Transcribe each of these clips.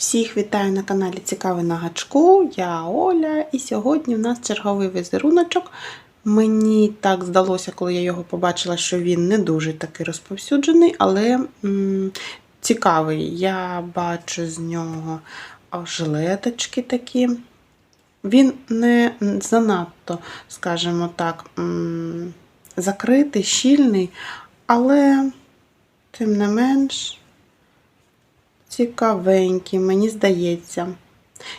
Всіх вітаю на каналі Цікавий на гачку. Я Оля, і сьогодні в нас черговий візеруночок. Мені так здалося, коли я його побачила, що він не дуже такий розповсюджений, але м, цікавий. Я бачу з нього жилеточки такі. Він не занадто, скажімо так, закритий, щільний, але, тим не менш, цікавенький, мені здається.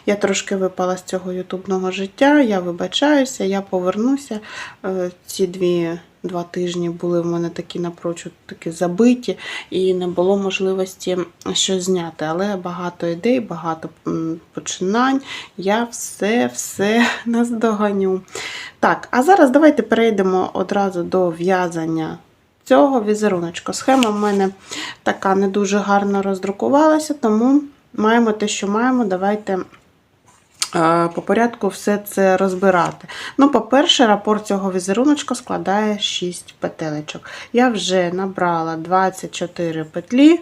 Я трошки випала з цього ютубного життя, я вибачаюся, я повернуся. Е, Ці дві, два тижні були в мене такі напрочуд такі забиті, і не було можливості щось зняти. Але багато ідей, багато починань. Я все-все наздоганю. Так, а зараз давайте перейдемо одразу до в'язання цього візеруночка. Схема в мене така не дуже гарно роздрукувалася, тому маємо те, що маємо. Давайте е, по порядку все це розбирати. Ну, по-перше, рапорт цього візеруночка складає 6 петелечок. Я вже набрала 24 петлі.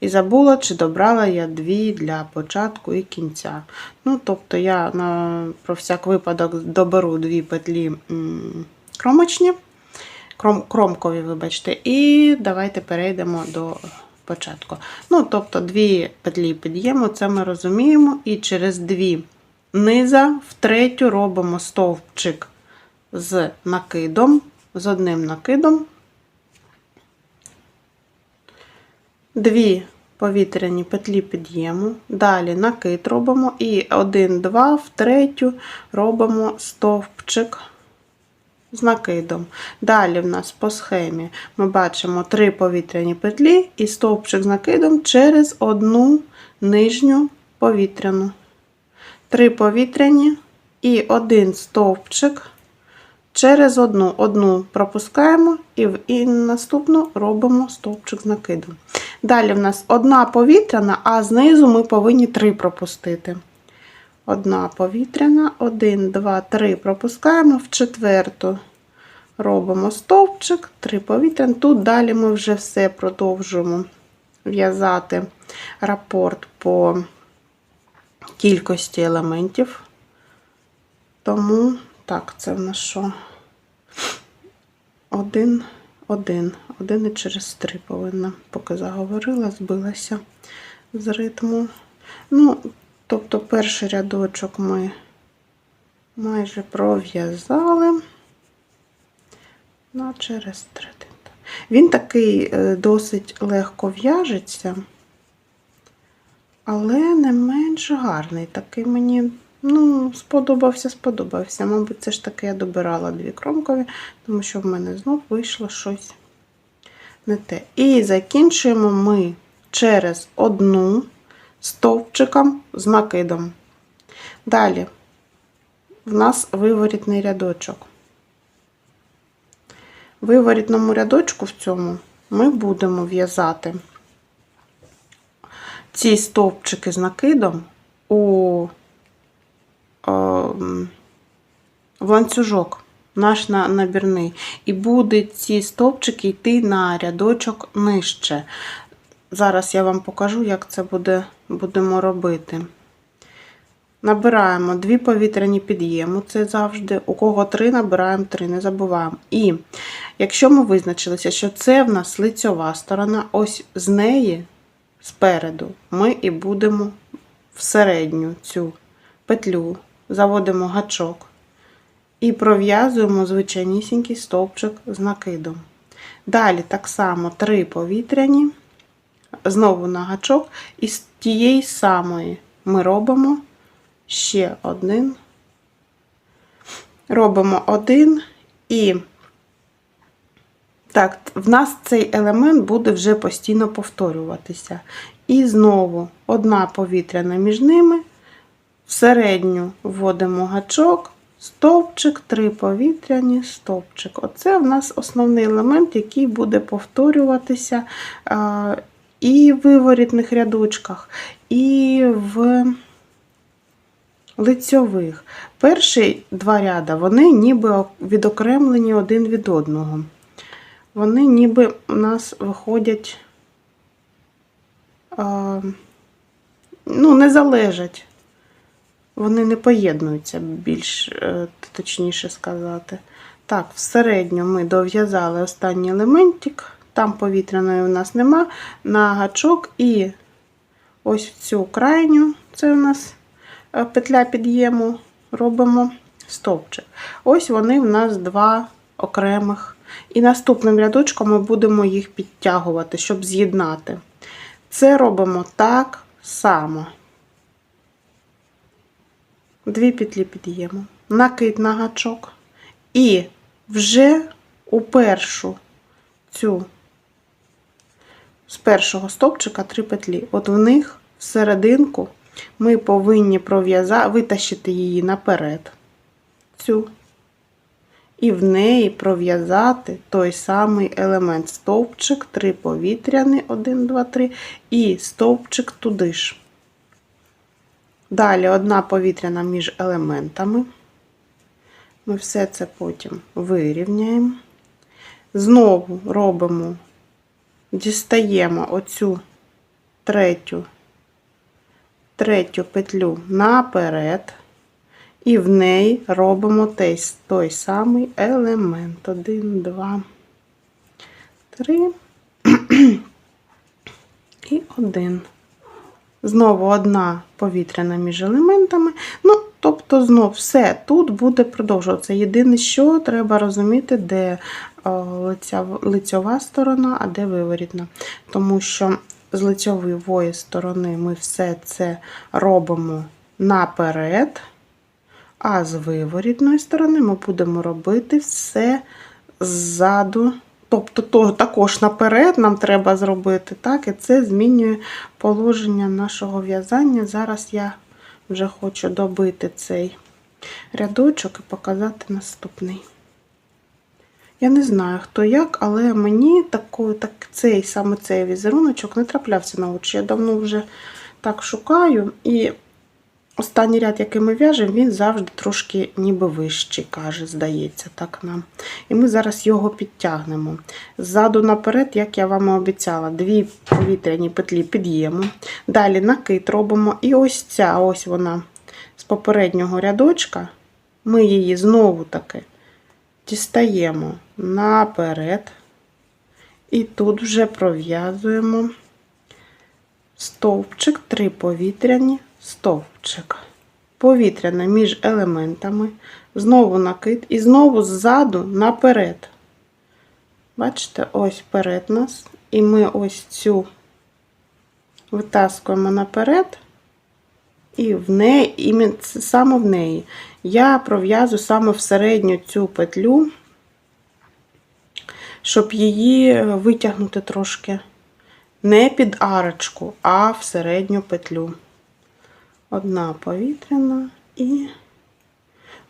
І забула, чи добрала я дві для початку і кінця. Ну, тобто я на, про всяк випадок доберу дві петлі кромочні, кром, кромкові, вибачте, і давайте перейдемо до початку. Ну, тобто, дві петлі під'єму, це ми розуміємо, і через дві низа в третю робимо стовпчик з накидом, з одним накидом. Дві повітряні петлі під'єму, далі накид робимо і 1-2 в третю робимо стовпчик з накидом. Далі в нас по схемі ми бачимо 3 повітряні петлі і стовпчик з накидом через одну нижню повітряну. 3 повітряні і один стовпчик через одну. Одну пропускаємо і в і наступну робимо стовпчик з накидом. Далі в нас одна повітряна, а знизу ми повинні три пропустити. Одна повітряна, один, два, три пропускаємо в четверту. Робимо стовпчик, три повітряні. Тут далі ми вже все продовжуємо в'язати рапорт по кількості елементів. Тому, так, це в нас що? Один, один, один і через три повинна, поки заговорила, збилася з ритму. Ну, тобто, перший рядочок ми майже пров'язали на через три. Він такий е, досить легко в'яжеться, але не менш гарний. Такий мені Ну, сподобався, сподобався. Мабуть, це ж таки я добирала дві кромкові, тому що в мене знов вийшло щось не те. І закінчуємо ми через одну стовпчиком з накидом. Далі в нас виворітний рядочок. В виворітному рядочку в цьому ми будемо в'язати ці стовпчики з накидом у в ланцюжок наш набірний. І будуть ці стовпчики йти на рядочок нижче. Зараз я вам покажу, як це буде, будемо робити. Набираємо дві повітряні під'єму, це завжди. У кого три, набираємо три, не забуваємо. І якщо ми визначилися, що це в нас лицьова сторона, ось з неї, спереду, ми і будемо в середню цю петлю заводимо гачок і пров'язуємо звичайнісінький стовпчик з накидом. Далі так само три повітряні, знову на гачок, і з тієї самої ми робимо ще один, робимо один і так, в нас цей елемент буде вже постійно повторюватися. І знову одна повітряна між ними, в середню вводимо гачок, стовпчик, три повітряні, стовпчик. Оце в нас основний елемент, який буде повторюватися і в виворітних рядочках, і в лицьових. Перші два ряда, вони ніби відокремлені один від одного. Вони ніби у нас виходять ну, не залежать. Вони не поєднуються, більш е, точніше сказати. Так, всередньо ми дов'язали останній елементик, там повітряної у нас нема, на гачок і ось в цю крайню, це у нас е, петля під'єму, робимо стовпчик. Ось вони в нас два окремих. І наступним рядочком ми будемо їх підтягувати, щоб з'єднати. Це робимо так само. Дві петлі під'єму, накид на гачок. І вже у першу цю з першого стовпчика три петлі. От в них всерединку ми повинні пров'язати, витащити її наперед, цю, і в неї пров'язати той самий елемент стовпчик, три повітряні, 1, 2, 3, і стовпчик туди ж. Далі одна повітряна між елементами. Ми все це потім вирівняємо. Знову робимо, дістаємо оцю третю, третю петлю наперед, і в неї робимо той, той самий елемент. Один, два, три і один. Знову одна повітряна між елементами. Ну, тобто, знов все тут буде продовжуватися. Єдине, що треба розуміти, де лиця, лицьова сторона, а де виворітна. Тому що з лицьової сторони ми все це робимо наперед, а з виворітної сторони ми будемо робити все ззаду. Тобто то, також наперед нам треба зробити, так, і це змінює положення нашого в'язання. Зараз я вже хочу добити цей рядочок і показати наступний. Я не знаю, хто як, але мені такий, так, цей саме цей візеруночок не траплявся на очі. Я давно вже так шукаю, і останній ряд, який ми в'яжемо, він завжди трошки ніби вищий, каже, здається, так нам. І ми зараз його підтягнемо. Ззаду наперед, як я вам обіцяла, дві повітряні петлі під'ємо. Далі накид робимо. І ось ця, ось вона з попереднього рядочка. Ми її знову таки дістаємо наперед. І тут вже пров'язуємо стовпчик, три повітряні, стовпчик. Повітряне між елементами, знову накид і знову ззаду наперед. Бачите, ось вперед нас, і ми ось цю витаскуємо наперед, і в неї, і саме в неї. Я пров'язую саме в середню цю петлю, щоб її витягнути трошки не під арочку, а в середню петлю. Одна повітряна, і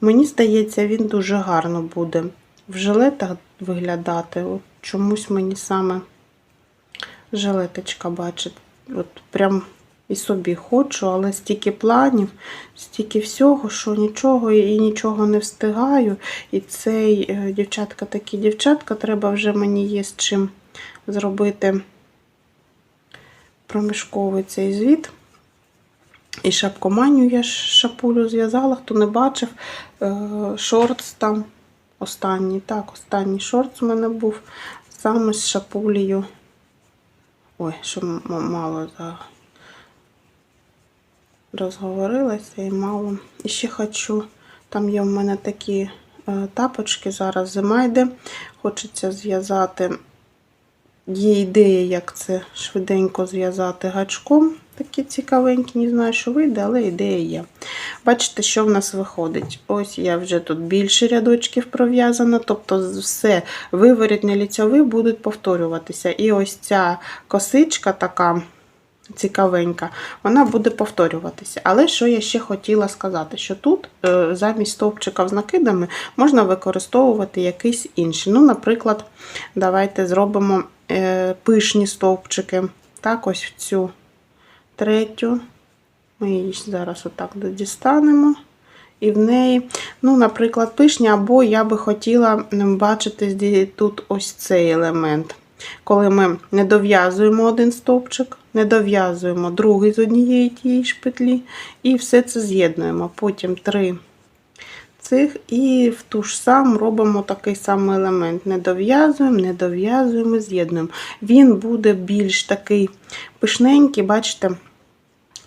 мені здається, він дуже гарно буде в жилетах виглядати. От чомусь мені саме жилеточка бачить. От прям і собі хочу, але стільки планів, стільки всього, що нічого і нічого не встигаю. І цей е, дівчатка такі дівчатка, треба вже мені є з чим зробити проміжковий цей звіт. І шапкоманію я шапулю зв'язала, хто не бачив, е, шортс там останній. Так, останній шортс у мене був саме з шапулею. Ой, що мало за розговорилася і мало. І ще хочу, там є в мене такі е, тапочки, зараз зима йде. Хочеться зв'язати. Є ідея, як це швиденько зв'язати гачком. Такі цікавенькі, не знаю, що вийде, але ідея є. Бачите, що в нас виходить. Ось я вже тут більше рядочків пров'язана, тобто все виворітні ліцьові будуть повторюватися. І ось ця косичка така цікавенька, вона буде повторюватися. Але що я ще хотіла сказати, що тут е, замість стовпчика з накидами можна використовувати якийсь інший. Ну, наприклад, давайте зробимо е, пишні стовпчики. Так, ось в цю третю. Ми її зараз отак дістанемо. І в неї, ну, наприклад, пишні, або я би хотіла бачити тут ось цей елемент. коли ми не дов'язуємо один стовпчик, не дов'язуємо другий з однієї тієї ж петлі, і все це з'єднуємо. Потім три цих і в ту ж саму робимо такий самий елемент. Не дов'язуємо, не дов'язуємо, з'єднуємо. Він буде більш такий пишненький, бачите,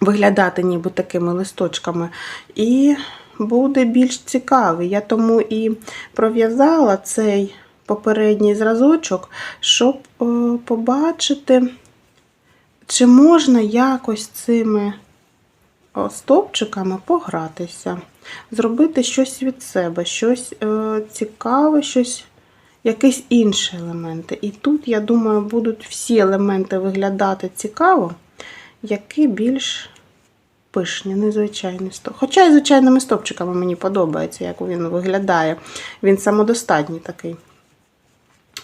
виглядати ніби такими листочками. І буде більш цікавий. Я тому і пров'язала цей попередній зразочок, щоб е, побачити, чи можна якось цими стовпчиками погратися, зробити щось від себе, щось е, цікаве, щось, якісь інші елементи. І тут, я думаю, будуть всі елементи виглядати цікаво, які більш пишні, незвичайні стоп. Хоча і звичайними стопчиками мені подобається, як він виглядає. Він самодостатній такий.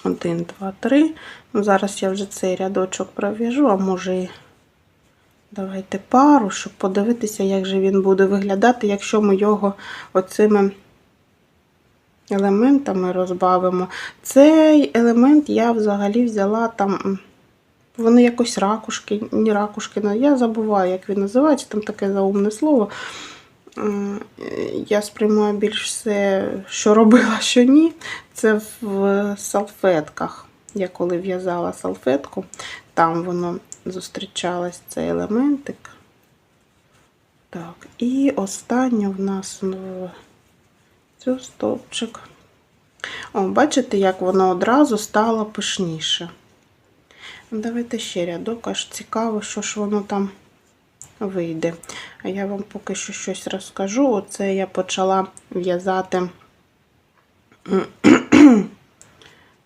Один, два, три. Ну, зараз я вже цей рядочок пров'яжу, а може і давайте пару, щоб подивитися, як же він буде виглядати, якщо ми його оцими елементами розбавимо. Цей елемент я взагалі взяла там. Вони якось ракушки, не ракушки, ну, я забуваю, як він називається, там таке заумне слово. Я сприймаю більш все, що робила, що ні. Це в салфетках. Я коли в'язала салфетку, там воно зустрічалось цей елементик. Так, і останнє в нас цю стовпчик. О, бачите, як воно одразу стало пишніше. Давайте ще рядок, аж цікаво, що ж воно там вийде. А я вам поки що щось розкажу. Оце я почала в'язати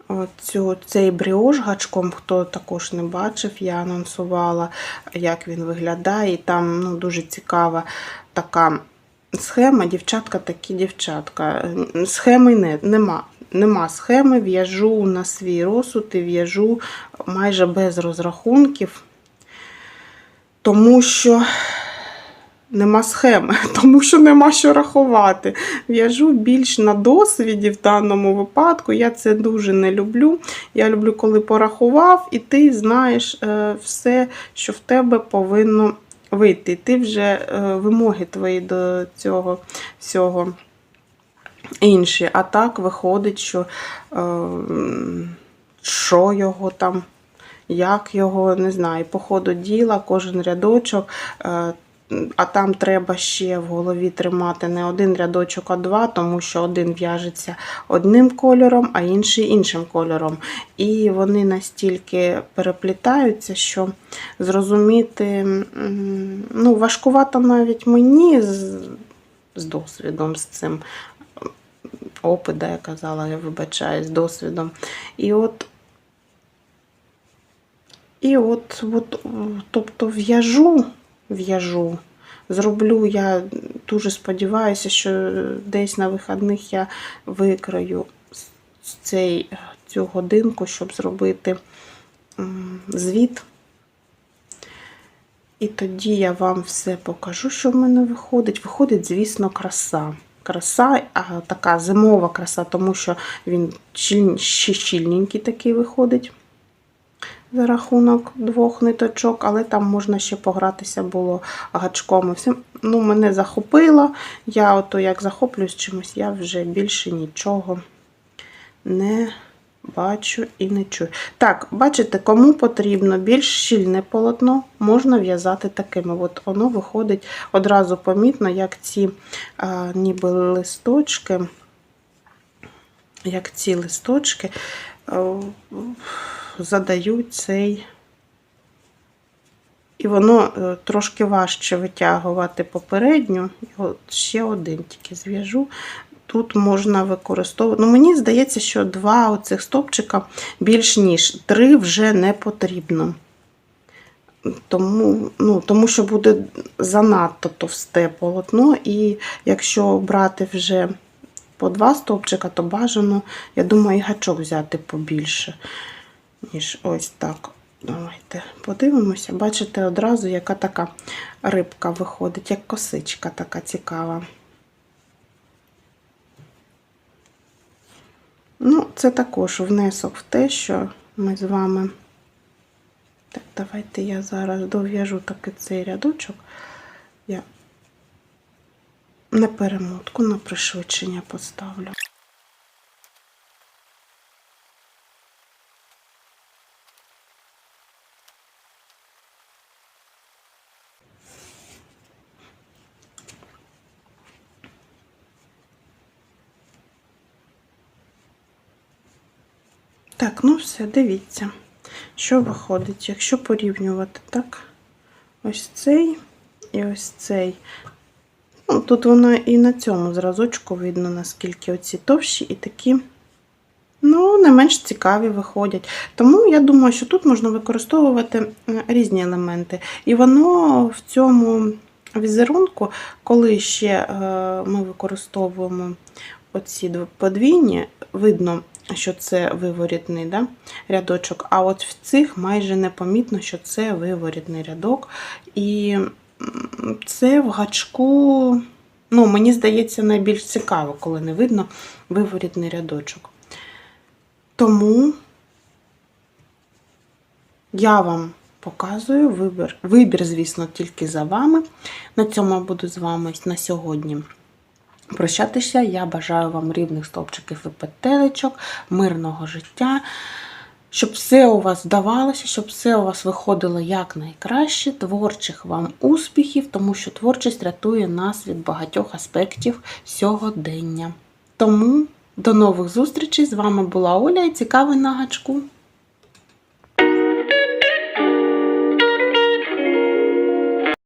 Оцю, цей бріош гачком, хто також не бачив, я анонсувала, як він виглядає. І там ну, дуже цікава така схема. Дівчатка такі дівчатка. Схеми не, нема. Нема схеми, в'яжу на свій розсуд і в'яжу майже без розрахунків, тому що нема схеми, тому що нема що рахувати. В'яжу більш на досвіді в даному випадку. Я це дуже не люблю. Я люблю, коли порахував, і ти знаєш е, все, що в тебе повинно вийти. Ти вже е, вимоги твої до цього всього інші. А так виходить, що е, що його там. Як його, не знаю, по ходу діла, кожен рядочок, е, а там треба ще в голові тримати не один рядочок, а два, тому що один в'яжеться одним кольором, а інший іншим кольором. І вони настільки переплітаються, що зрозуміти ну, важкувато навіть мені з, з досвідом з цим. Опит, да, я казала, я вибачаю, з досвідом. І от і от, от тобто в'яжу, в'яжу. Зроблю, я дуже сподіваюся, що десь на вихідних я викрою цей, цю годинку, щоб зробити звіт. І тоді я вам все покажу, що в мене виходить. Виходить, звісно, краса. Краса, а така зимова краса, тому що він ще щільненький такий виходить за рахунок двох ниточок, але там можна ще погратися було гачком. Ну, мене захопило. Я ото як захоплююсь чимось, я вже більше нічого не бачу і не чую. Так, бачите, кому потрібно більш щільне полотно, можна в'язати такими. От воно виходить одразу помітно, як ці а, ніби листочки, як ці листочки. а, задають цей. І воно е, трошки важче витягувати попередню. Його ще один тільки зв'яжу. Тут можна використовувати. Ну, мені здається, що два оцих стопчика більш ніж три вже не потрібно. Тому, ну, тому що буде занадто товсте полотно, і якщо брати вже по два стовпчика, то бажано, я думаю, і гачок взяти побільше ніж ось так. Давайте подивимося. Бачите одразу, яка така рибка виходить, як косичка така цікава. Ну, це також внесок в те, що ми з вами. Так, давайте я зараз дов'яжу таки цей рядочок. Я на перемотку, на пришвидшення поставлю. Так, ну все, дивіться, що виходить, якщо порівнювати так, ось цей і ось цей. Ну, тут воно і на цьому зразочку видно, наскільки оці товщі і такі, ну, не менш цікаві виходять. Тому я думаю, що тут можна використовувати е, різні елементи. І воно в цьому візерунку, коли ще е, ми використовуємо оці подвійні, видно, що це виворітний да, рядочок, а от в цих майже непомітно, що це виворітний рядок. І це в гачку, ну, мені здається, найбільш цікаво, коли не видно виворітний рядочок. Тому я вам показую вибір. Вибір, звісно, тільки за вами. На цьому я буду з вами на сьогодні прощатися. Я бажаю вам рівних стовпчиків і петелечок, мирного життя. Щоб все у вас вдавалося, щоб все у вас виходило якнайкраще, творчих вам успіхів, тому що творчість рятує нас від багатьох аспектів сьогодення. Тому до нових зустрічей! З вами була Оля і цікавий на гачку.